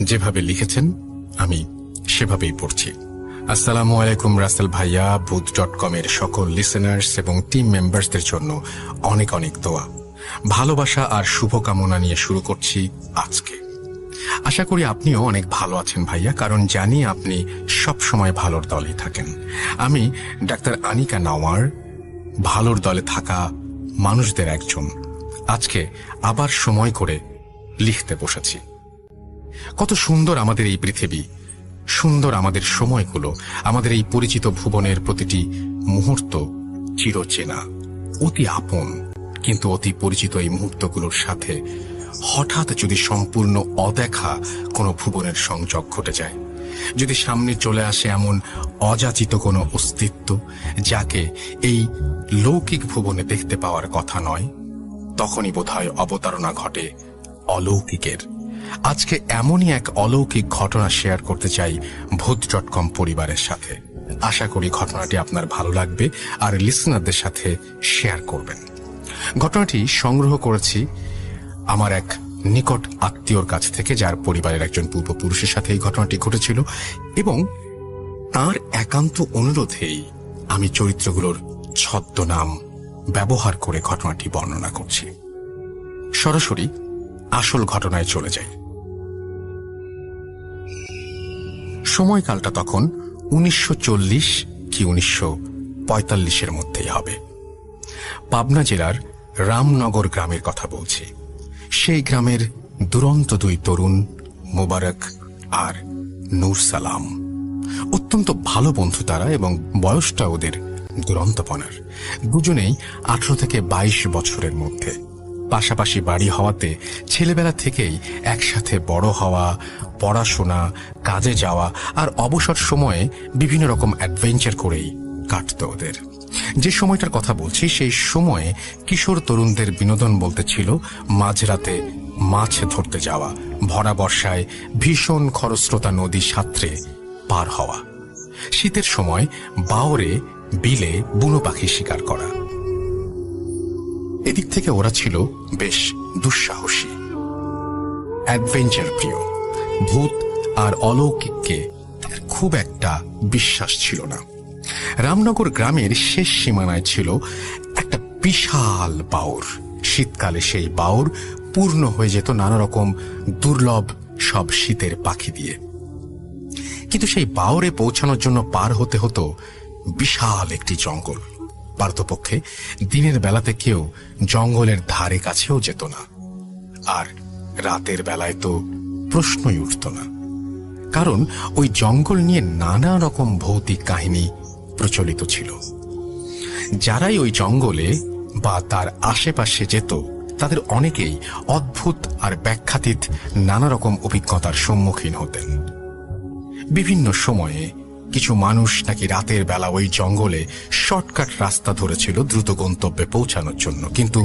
যেভাবে লিখেছেন, আমি সেভাবেই পড়ছি। আসসালামু আলাইকুম রাসেল ভাইয়া বুথ ডট কমের সকল লিসেনার্স এবং টিম মেম্বার্সদের জন্য অনেক অনেক দোয়া। ভালোবাসা আর শুভকামনা নিয়ে শুরু করছি আজকে। আশা করি আপনিও অনেক ভালো আছেন ভাইয়া, কারণ জানি আপনি সব সময় ভালোর দলে থাকেন। আমি ডাক্তার আনিকা নাওয়ার, ভালোর দলে থাকা মানুষদের একজন। আজকে আবার সময় করে লিখতে বসেছি। কত সুন্দর আমাদের এই পৃথিবী। সুন্দর আমাদের সময়গুলো, আমাদের এই পরিচিত ভুবনের প্রতিটি মুহূর্ত চিরচেনা, অতি আপন। কিন্তু অতি পরিচিত এই মুহূর্তগুলোর সাথে হঠাৎ যদি সম্পূর্ণ অদেখা কোনো ভুবনের সংযোগ ঘটে যায়, যদি সামনে চলে আসে এমন অযাচিত কোনো অস্তিত্ব যাকে এই লৌকিক ভুবনে দেখতে পাওয়ার কথা নয়, তখনই বোধহয় অবতারণা ঘটে অলৌকিকের। আজকে এমনই এক অলৌকিক ঘটনা শেয়ার করতে চাই ভূত ডট কম পরিবারের সাথে। আশা করি ঘটনাটি আপনার ভালো লাগবে আর লিসনারদের সাথে শেয়ার করবেন। ঘটনাটি সংগ্রহ করেছি আমার এক নিকট আত্মীয়র কাছ থেকে, যার পরিবারের একজন পূর্বপুরুষের সাথে এই ঘটনাটি ঘটেছিল এবং তার একান্ত অনুরোধেই আমি চরিত্রগুলোর ছদ্মনাম ব্যবহার করে ঘটনাটি বর্ণনা করছি। সরাসরি আসল ঘটনায় চলে যাই। সময়কালটা তখন উনিশশো চল্লিশ কি উনিশশো পঁয়তাল্লিশের মধ্যেই হবে। পাবনা জেলার রামনগর গ্রামের কথা বলছি। সেই গ্রামের দুরন্ত দুই তরুণ মোবারক আর নূর সালাম। অত্যন্ত ভালো বন্ধু তারা এবং বয়সটা ওদের দুরন্তপনার। দুজনেই আঠারো থেকে বাইশ বছরের মধ্যে। পাশাপাশি বাড়ি হওয়াতে ছেলেবেলা থেকেই একসাথে বড় হওয়া, পড়াশোনা, কাজে যাওয়া আর অবসর সময়ে বিভিন্ন রকম অ্যাডভেঞ্চার করেই কাটত ওদের। যে সময়টার কথা বলছি সেই সময়ে কিশোর তরুণদের বিনোদন বলতে ছিল মাঝরাতে মাছ ধরতে যাওয়া, ভরা বর্ষায় ভীষণ খরস্রোতা নদী সাঁতরে পার হওয়া। শীতের সময় বাওরে বিলে বুনো পাখি শিকার করা। এদিক থেকে ওরা ছিল বেশ দুঃসাহসী। অ্যাডভেঞ্চার প্রিয় ভূত আর অলৌকিককে খুব একটা বিশ্বাস ছিল না। রামনগর গ্রামের শেষ সীমানায় ছিল একটা বিশাল বাউর। শীতকালে সেই বাউর পূর্ণ হয়ে যেত নানা রকম দুর্লভ সব শীতের পাখি দিয়ে। কিন্তু সেই বাউরে পৌঁছানোর জন্য পার হতে হতো বিশাল একটি জঙ্গল। পারতপক্ষে দিনের বেলাতে কেউ জঙ্গলের ধারে কাছেও যেত না। আর রাতের বেলায় তো প্রশ্নই উঠত না। কারণ ওই জঙ্গল নিয়ে নানা রকম ভৌতিক কাহিনী প্রচলিত ছিল। যারাই ওই জঙ্গলে বা তার আশেপাশে যেত, তাদের অনেকেই অদ্ভুত আর ব্যাখ্যাতীত নানা রকম অভিজ্ঞতার সম্মুখীন হতেন। বিভিন্ন সময়ে কিছু মানুষ নাকি রাতের বেলা ওই জঙ্গলে শর্টকাট রাস্তা ধরেছিল দ্রুত গন্তব্যে পৌঁছানোর জন্য, কিন্তু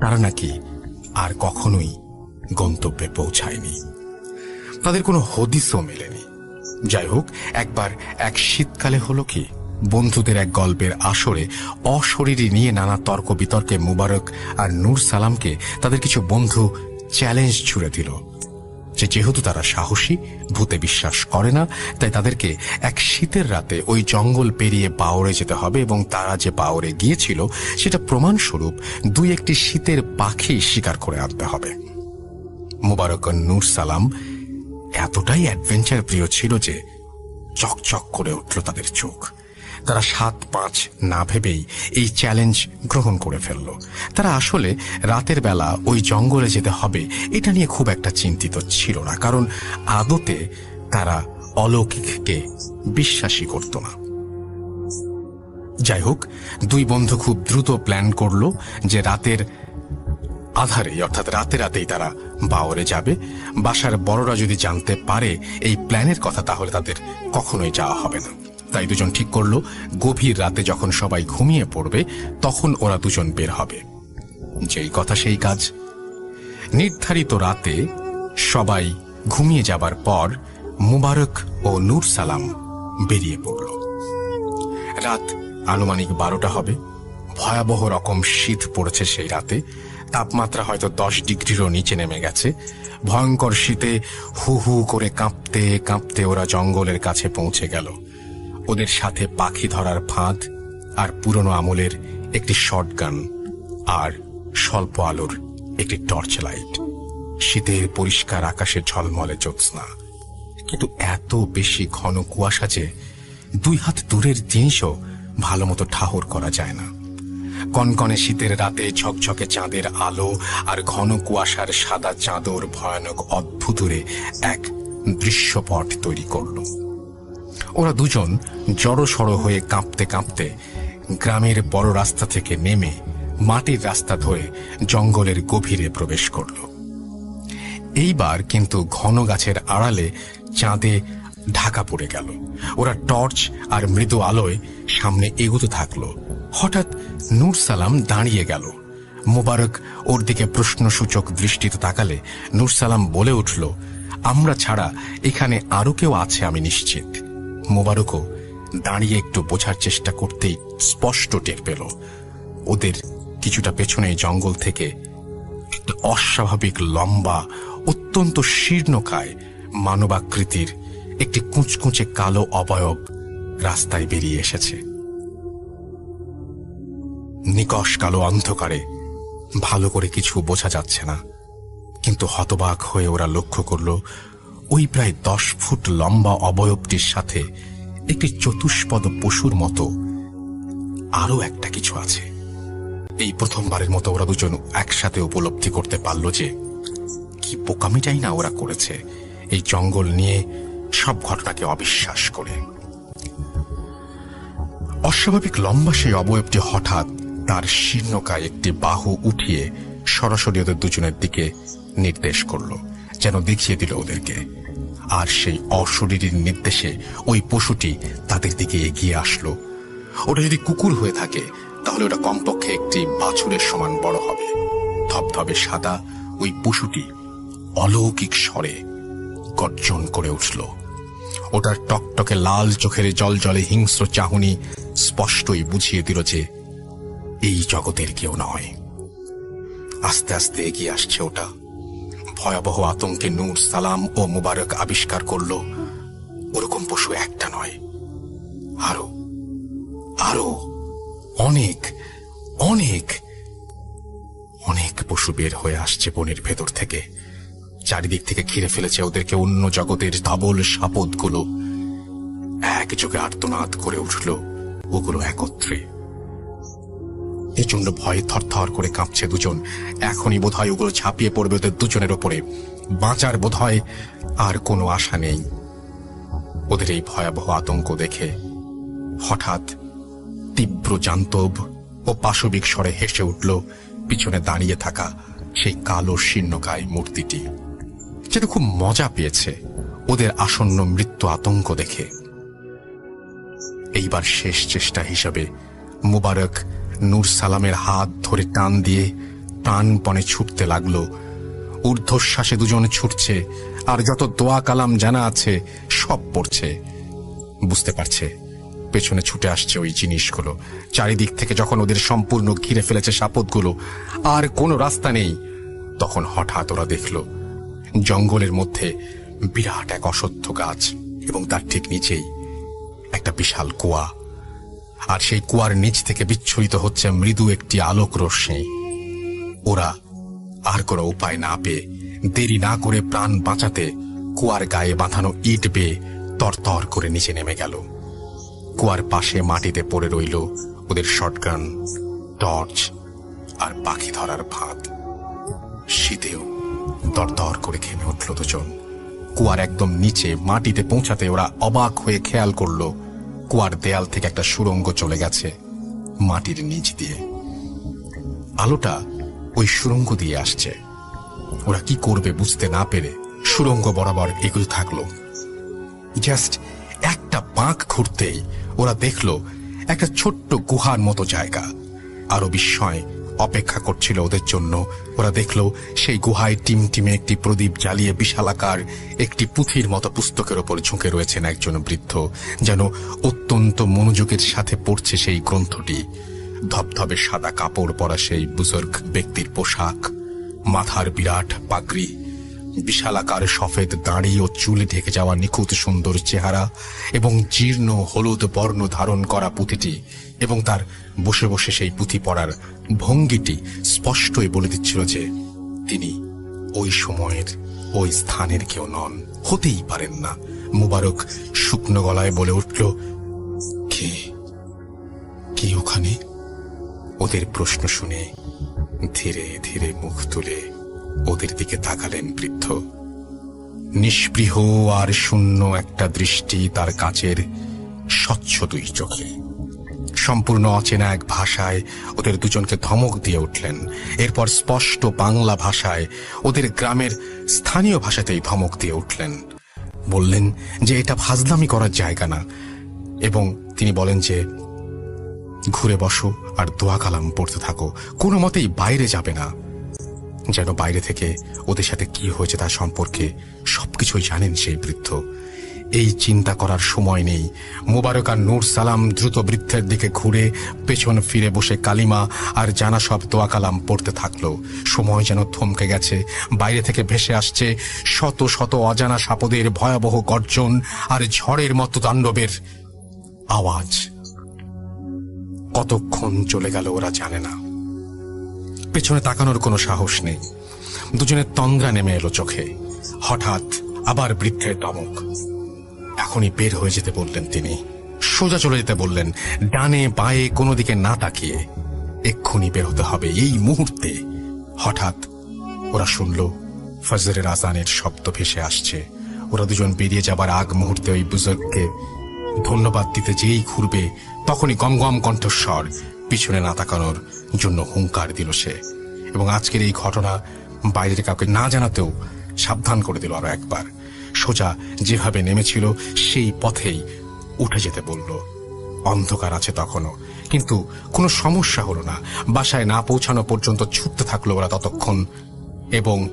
তারা নাকি আর কখনোই গন্তব্যে পৌঁছায়নি। তাদের কোনো হদিসও মেলেনি। যাই হোক, একবার এক শীতকালে হলো কি, বন্ধুদের এক গল্পের আসরে অশরীরী নিয়ে নানা তর্ক বিতর্কে মুবারক আর নূর সালামকে তাদের কিছু বন্ধু চ্যালেঞ্জ ছুড়ে দিল। যে যেহেতু তারা সাহসী, ভূতে বিশ্বাস করে না, তাই তাদেরকে এক শীতের রাতে ওই জঙ্গল পেরিয়ে বাওরে যেতে হবে এবং তারা যে বাওরে গিয়েছিল, সেটা প্রমাণস্বরূপ দুই একটি শীতের পাখি শিকার করে আনতে হবে। মুবারক নূর সালাম এতটাই অ্যাডভেঞ্চার প্রিয় ছিল যে চকচক করে উঠল তাদের চোখ। তারা সাত পাঁচ না ভেবেই এই চ্যালেঞ্জ গ্রহণ করে ফেলল। তারা আসলে রাতের বেলা ওই জঙ্গলে যেতে হবে, এটা নিয়ে খুব একটা চিন্তিত ছিল না, কারণ আদতে তারা অলৌকিককে বিশ্বাসই করত না। যাই হোক, দুই বন্ধু খুব দ্রুত প্ল্যান করল যে রাতের আধারেই, অর্থাৎ রাতে রাতেই তারা বাওরে যাবে। বাসার বড়রা যদি জানতে পারে এই প্ল্যানের কথা, তাহলে তাদের কখনোই যাওয়া হবে না। তাই দুজন ঠিক করল, গভীর রাতে যখন সবাই ঘুমিয়ে পড়বে, তখন ওরা দুজন বের হবে। যেই কথা সেই কাজ। নির্ধারিত রাতে সবাই ঘুমিয়ে যাবার পর মুবারক ও নূর সালাম বেরিয়ে পড়ল। রাত আনুমানিক বারোটা হবে। ভয়াবহ রকম শীত পড়েছে সেই রাতে। তাপমাত্রা হয়তো দশ ডিগ্রিরও নিচে নেমে গেছে। ভয়ঙ্কর শীতে হু হু করে কাঁপতে কাঁপতে ওরা জঙ্গলের কাছে পৌঁছে গেল। ওদের সাথে পাখি ধরার ফাঁদ আর পুরনো আমলের একটি শটগান আর স্বল্প আলোর একটি টর্চ লাইট শীতের পরিষ্কার আকাশে ঝলমলে জ্যোৎস্না। কিন্তু এত বেশি ঘন কুয়াশা যে দুই হাত দূরের জিনিসও ভালো মতো ঠাহর করা যায় না। কনকনে শীতের রাতে ঝকঝকে চাঁদের আলো আর ঘন কুয়াশার সাদা চাদর ভয়ানক অদ্ভুতুরে এক দৃশ্যপট তৈরি করল। ওরা দুজন জড়সড় হয়ে কাঁপতে কাঁপতে গ্রামের বড় রাস্তা থেকে নেমে মাটির রাস্তা ধরে জঙ্গলের গভীরে প্রবেশ করল। এইবার কিন্তু ঘন গাছের আড়ালে চাঁদে ঢাকা পড়ে গেল। ওরা টর্চ আর মৃদু আলোয় সামনে এগোতে থাকল। হঠাৎ নূর সালাম দাঁড়িয়ে গেল। মোবারক ওর দিকে প্রশ্নসূচক দৃষ্টিতে তাকালে নূর সালাম বলে উঠল, আমরা ছাড়া এখানে আরও কেউ আছে, আমি নিশ্চিত। মোবারকও দাঁড়িয়ে একটু বোঝার চেষ্টা করতেই স্পষ্ট টের পেল। ওদের কিছুটা পেছনে জঙ্গল থেকে একটা অস্বাভাবিক লম্বা, অত্যন্ত শীর্ণকায় মানবাকৃতির একটি কুচকুচে কালো অবয়ব রাস্তায় বেরিয়ে এসেছে। নিকশ কালো অন্ধকারে ভালো করে কিছু বোঝা যাচ্ছে না, কিন্তু হতবাক হয়ে ওরা লক্ষ্য করল ওই প্রায় দশ ফুট লম্বা অবয়বটির সাথে একটি চতুষ্পদ পশুর মতো আরও একটা কিছু আছে। এই প্রথমবারের মতো ওরা দুজন একসাথে উপলব্ধি করতে পারল যে কি বোকামিটাই না ওরা করেছে। এই জঙ্গল নিয়ে সব ঘটনাকে অবিশ্বাস করে। অস্বাভাবিক লম্বা সেই অবয়বটি হঠাৎ তার শীর্ণকায় একটি বাহু উঠিয়ে সরাসরি ওদের দুজনের দিকে নির্দেশ করল। যেন দেখিয়ে দিল ওদেরকে। আর সেই অশরীরীর নির্দেশে ওই পশুটি তাদের দিকে এগিয়ে আসলো। ওটা যদি কুকুর হয়ে থাকে, তাহলে ওটা কমপক্ষে একটি বাছুরের সমান বড় হবে। ধবধবে সাদা ওই পশুটি অলৌকিক স্বরে গর্জন করে উঠল। ওটার টকটকে লাল চোখের জল জলে হিংস্র চাহনি স্পষ্টই বুঝিয়ে দিল যে, এই জগতের কেউ নয়। আস্তে আস্তে এগিয়ে আসছে ওটা। ভয়াবহ আতঙ্কে নূর সালাম ও মুবারক আবিষ্কার করল, ওরকম পশু একটা নয়, আরও আরও, অনেক অনেক অনেক পশু বের হয়ে আসছে বনের ভেতর থেকে। চারিদিক থেকে ঘিরে ফেলেছে ওদেরকে অন্য জগতের ধবল সাপদগুলো। একযোগে আর্তনাদ করে উঠল, ওগুলো একত্রে। প্রচণ্ড ভয়ে থরথর করে কাঁপছে দুজন। এখনই বোধহয় ওগুলো ঝাঁপিয়ে পড়বে ওদের দুজনের ওপরে। বাঁচার বোধহয় আর কোনো আশা নেই। ওদের এই ভয়াবহ আতঙ্ক দেখে হঠাৎ তীব্র জান্তব ও পাশবিক স্বরে হেসে উঠল পিছনে দাঁড়িয়ে থাকা সেই কালো শীর্ণকায় মূর্তিটি। যেটা খুব মজা পেয়েছে ওদের আসন্ন মৃত্যু আতঙ্ক দেখে। এইবার শেষ চেষ্টা হিসাবে মুবারক নূর সালামের হাত ধরে টান দিয়ে প্রাণপণে ছুটতে লাগল। ঊর্ধ্বশ্বাসে দুজন ছুটছে, আর যত দোয়া কালাম জানা আছে, সব পড়ছে। বুঝতে পারছে, পেছনে ছুটে আসছে ওই জিনিসগুলো। চারিদিক থেকে যখন ওদের সম্পূর্ণ ঘিরে ফেলেছে সাপদগুলো আর কোনো রাস্তা নেই, তখন হঠাৎ ওরা দেখল, জঙ্গলের মধ্যে বিরাট এক অসত্য গাছ, এবং তার ঠিক নিচেই একটা বিশাল কুয়া। আর সেই কুয়ার নিচ থেকে বিচ্ছুরিত হচ্ছে মৃদু একটি আলোক রশ্মি। ওরা আর কোনো উপায় না পেয়ে দেরি না করে প্রাণ বাঁচাতে কুয়ার গায়ে বাঁধানো ইট বেয়ে তরতর করে নিচে নেমে গেল। কুয়ার পাশে মাটিতে পড়ে রইল ওদের শটগান, টর্চ আর পাখি ধরার ভাত। শীতেও দরদর করে ঘেমে উঠল দুজন। কুয়ার একদম নিচে মাটিতে পৌঁছাতে ওরা অবাক হয়ে খেয়াল করল কুয়ার দেয়াল থেকে একটা সুরঙ্গ চলে গেছে মাটির নিচ দিয়ে। আলোটা ওই সুরঙ্গ দিয়ে আসছে। ওরা কি করবে বুঝতে না পেরে সুরঙ্গ বরাবর এগুলো থাকল। জাস্ট একটা বাঁক ঘুরতেই ওরা দেখল একটা ছোট্ট গুহার মতো জায়গা। আরও বিস্ময় অপেক্ষা করছিল ওদের জন্য। ওরা দেখল, সেই গুহায় টিম টিমে একটি প্রদীপ জ্বালিয়ে বিশালাকার একটি পুঁথির মতো পুস্তকের ওপর ঝুঁকে রয়েছেন একজন বৃদ্ধ, যেন অত্যন্ত মনোযোগের সাথে পড়ছে সেই গ্রন্থটি। ধবধবে সাদা কাপড় পরা সেই বুজুর্গ ব্যক্তির পোশাক, মাথার বিরাট পাগড়ি। বিশালাকার সফেদ দাড়ি ও চুলে ঢেকে যাওয়া নিখুঁত সুন্দর চেহারা এবং জীর্ণ হলুদ বর্ণ ধারণ করা পুঁথিটি এবং তার বসে বসে সেই পুঁথি পড়ার ভঙ্গিটি স্পষ্টই বলে দিচ্ছিল যে তিনি ওই সময়ের, ওই স্থানের কেউ নন। হতেই পারেন না। মুবারক শুকনো গলায় বলে উঠল, কে? কে ওখানে? ওদের প্রশ্ন শুনে ধীরে ধীরে মুখ তুলে ওদের দিকে তাকালেন বৃদ্ধ। নিষ্পৃহ আর শূন্য একটা দৃষ্টি তার কাঁচের স্বচ্ছ দুই চোখে। সম্পূর্ণ অচেনা এক ভাষায় ওদের দুজনকে ধমক দিয়ে উঠলেন। এরপর স্পষ্ট বাংলা ভাষায় ওদের গ্রামের স্থানীয় ভাষাতেই ধমক দিয়ে উঠলেন। বললেন যে এটা ফাজলামি করার জায়গা না। এবং তিনি বলেন যে, ঘুরে বসো আর দোয়া কালাম পড়তে থাকো। কোনো মতেই বাইরে যাবে না। যেন বাইরে থেকে ওদের সাথে কি হয়েছে তা সম্পর্কে সবকিছুই জানেন সেই বৃদ্ধ। এই চিন্তা করার সময় নেই। মোবারক আর নূর সালাম দ্রুত বৃদ্ধের দিকে ঘুরে পেছন ফিরে বসে কালিমা আর জানা সব দোয়া কালাম পড়তে থাকল। সময় যেন থমকে গেছে। বাইরে থেকে ভেসে আসছে শত শত অজানা সাপদের ভয়াবহ গর্জন আর ঝড়ের মতো তাণ্ডবের আওয়াজ। কতক্ষণ চলে গেল ওরা জানে না। পেছনে তাকানোর কোনো সাহস নেই। দুজনের তন্দ্রা নেমে এলো চোখে। হঠাৎ আবার বৃদ্ধের দমক এখনই বের হয়ে যেতে বললেন তিনি। সোজা চলে যেতে বললেন, ডানে বায়ে কোনো দিকে না তাকিয়ে এক্ষুনি বের হতে হবে। এই মুহূর্তে হঠাৎ ওরা শুনল, ফজরের আজানের শব্দ ভেসে আসছে। ওরা দুজন বেরিয়ে যাবার আগ মুহূর্তে ওই বুজুর্গকে ধন্যবাদ দিতে যেই ঘুরবে, তখনই গম গম কণ্ঠস্বর, পিছনে না তাকানোর জন্য হুঙ্কার দিল সে। এবং আজকের এই ঘটনা বাইরের কাউকে না জানাতেও সাবধান করে দিল আরও একবার। সোজা যেভাবে নেমেছিল, সেই পথেই উঠে যেতে বলল। অন্ধকার আছে তখনও, কিন্তু কোনো সমস্যা হলো না। বাসায় না পৌঁছানো পর্যন্ত ছুটতে থাকল ওরা ততক্ষণ, এবং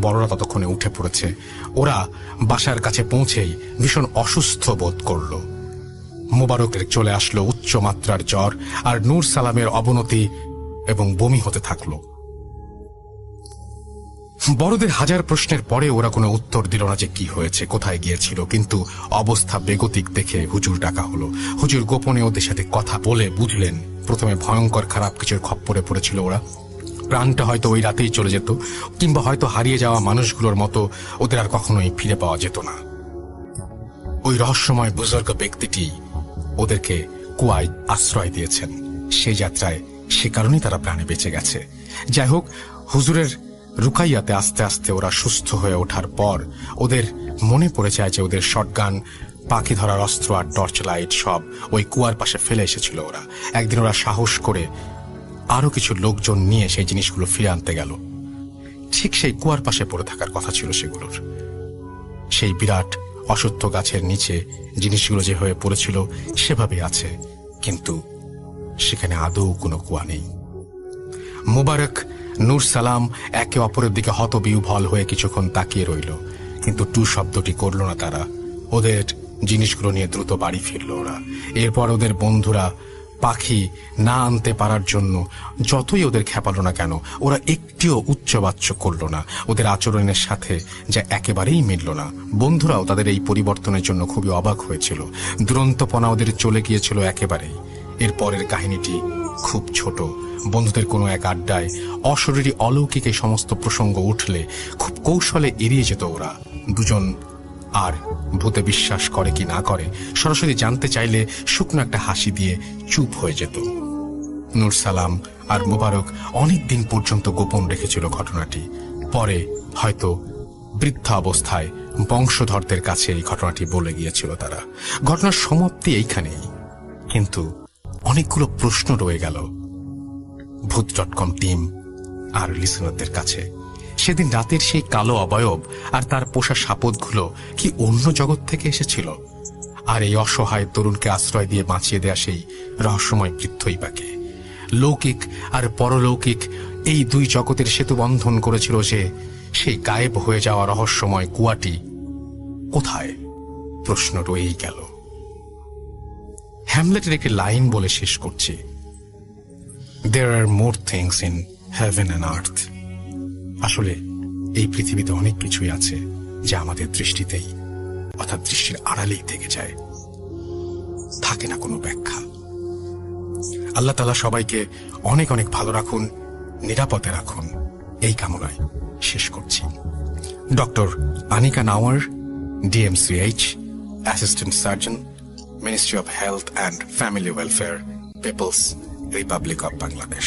বড়রা ততক্ষণে উঠে পড়েছে। ওরা বাসার কাছে পৌঁছেই ভীষণ অসুস্থ বোধ করল। মোবারকের চলে আসলো উচ্চ মাত্রার জ্বর আর নূর সালামের অবনতি এবং বমি হতে থাকল। বড়দের হাজার প্রশ্নের পরে ওরা কোনো উত্তর দিল না যে কি হয়েছে, কোথায় গিয়েছিল, কিন্তু অবস্থা বেগতিক দেখে হুজুর ডাকা হলো। হুজুর গোপনে ওদের সাথে কথা বলে বুঝলেন, প্রথমে ভয়ঙ্কর খারাপ কিছুর খপ্পরে পড়েছিল ওরা। প্রাণটা হয়তো ওই রাতেই চলে যেত, কিংবা হয়তো হারিয়ে যাওয়া মানুষগুলোর মতো ওদের আর কখনোই ফিরে পাওয়া যেত না। ওই রহস্যময় বুজুর্গ ব্যক্তিটি ওদেরকে কুয়ায় আশ্রয় দিয়েছেন। সে যাত্রায় সে কারণেই তারা প্রাণে বেঁচে গেছে। যাই হোক, হুজুরের রুকাইয়াতে আস্তে আস্তে ওরা সুস্থ হয়ে ওঠার পর ওদের মনে পড়ে যায় যে ওদের শটগান, পাখি ধরার অস্ত্র আর টর্চ লাইট সব ওই কুয়ার পাশে ফেলে এসেছিল ওরা। একদিন ওরা সাহস করে আরও কিছু লোকজন নিয়ে সেই জিনিসগুলো ফিরে আনতে গেল। ঠিক সেই কুয়ার পাশে পড়ে থাকার কথা ছিল সেগুলোর। সেই বিরাট অসত্য গাছের নিচে জিনিসগুলো যে হয়ে পড়েছিল সেভাবে আছে। কিন্তু সেখানে আদৌ কোনো কুয়া নেই। মুবারক নূর সালাম একে অপরের দিকে হতবিহ্বল হয়ে কিছুক্ষণ তাকিয়ে রইল। কিন্তু টু শব্দটি করল না তারা। ওদের জিনিসগুলো নিয়ে দ্রুত বাড়ি ফিরল ওরা। এরপর ওদের বন্ধুরা পাখি না আনতে পারার জন্য যতই ওদের খেপালো না কেন, ওরা একটিও উচ্চবাচ্য করল না। ওদের আচরণের সাথে যা একেবারেই মিলল না। বন্ধুরাও তাদের এই পরিবর্তনের জন্য খুবই অবাক হয়েছিল। দুরন্তপনা ওদের চলে গিয়েছিল একেবারেই। এর পরের কাহিনীটি খুব ছোট। বন্ধুদের কোনো এক আড্ডায় অশরীরী অলৌকিক এই সমস্ত প্রসঙ্গ উঠলে খুব কৌশলে এড়িয়ে যেত ওরা। দুজন আর ভূতে বিশ্বাস করে কি না করে, সরাসরি জানতে চাইলে শুকনো একটা হাসি দিয়ে চুপ হয়ে যেত। নূর সালাম আর মোবারক অনেক দিন পর্যন্ত গোপন রেখেছিল ঘটনাটি। পরে হয়তো বৃদ্ধা অবস্থায় বংশধরদের কাছে এই ঘটনাটি বলে গিয়েছিল তারা। ঘটনার সমাপ্তি এইখানেই। কিন্তু অনেকগুলো প্রশ্ন রয়ে গেল। ভূত ডট কম টিম আর লিসনারদের কাছে। সেদিন রাতের সেই কালো অবয়ব আর তার পোষা সাপদগুলো কি অন্য জগৎ থেকে এসেছিল? আর এই অসহায় তরুণকে আশ্রয় দিয়ে বাঁচিয়ে দেয়া সেই রহস্যময় বৃদ্ধই বাকে লৌকিক আর পরলৌকিক এই দুই জগতের সেতু বন্ধন করেছিল যে সেই গায়েব হয়ে যাওয়া রহস্যময় কুয়াটি কোথায়? প্রশ্ন রয়েই গেল। হ্যামলেটের একটি লাইন বলে শেষ করছি। There are more things in heaven and earth. আসলে এই পৃথিবীতে অনেক কিছুই আছে যা আমাদের দৃষ্টিতেই, অর্থাৎ দৃষ্টির আড়ালেই থেকে যায়। থাকে না কোনো ব্যাখ্যা। আল্লাহ তালা সবাইকে অনেক অনেক ভালো রাখুন, নিরাপদে রাখুন। এই কামনায় শেষ করছি। Doctor Anika Nawar, DMCH, assistant surgeon, ministry of health and family welfare, people's republic of Bangladesh.